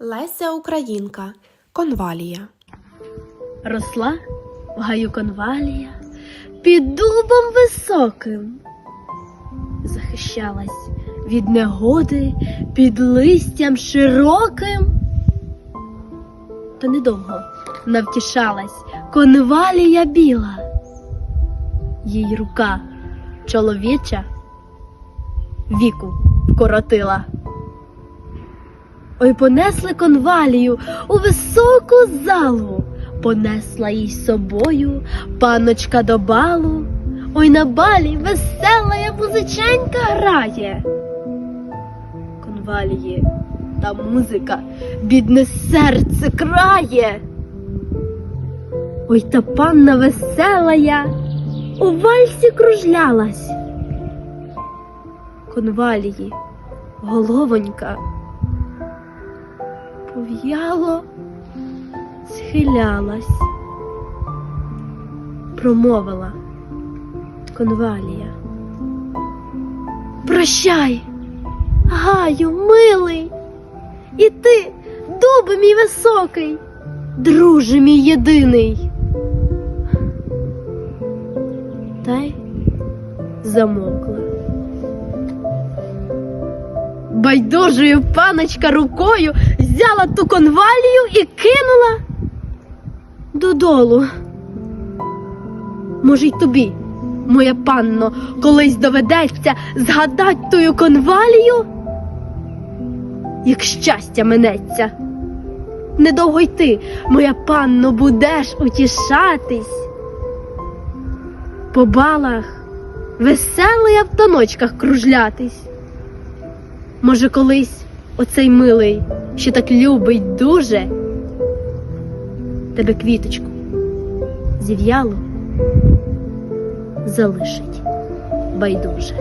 Леся Українка. Конвалія. Росла в гаю конвалія під дубом високим, захищалась від негоди під листям широким. Та недовго навтішалась конвалія біла, їй рука чоловіча віку вкоротила. Ой, понесли конвалію у високу залу, понесла їй з собою паночка до балу. Ой на балі весела музиченька грає. Конвалії та музика бідне серце крає. Ой та панна веселая у вальсі кружлялась. Конвалії головонька пов'яло схилялась, промовила конвалія. Прощай, гаю, милий, і ти, дуби мій високий, друже мій єдиний. Та й замовкла. Байдужою паночка рукою взяла ту конвалію і кинула додолу. Може, й тобі, моя панно, колись доведеться згадать тую конвалію, як щастя минеться. Недовго й ти, моя панно, будеш утішатись. По балах весело я в таночках кружлятись. Може, колись оцей милий, що так любить дуже, тебе квіточку зів'яло залишить байдуже.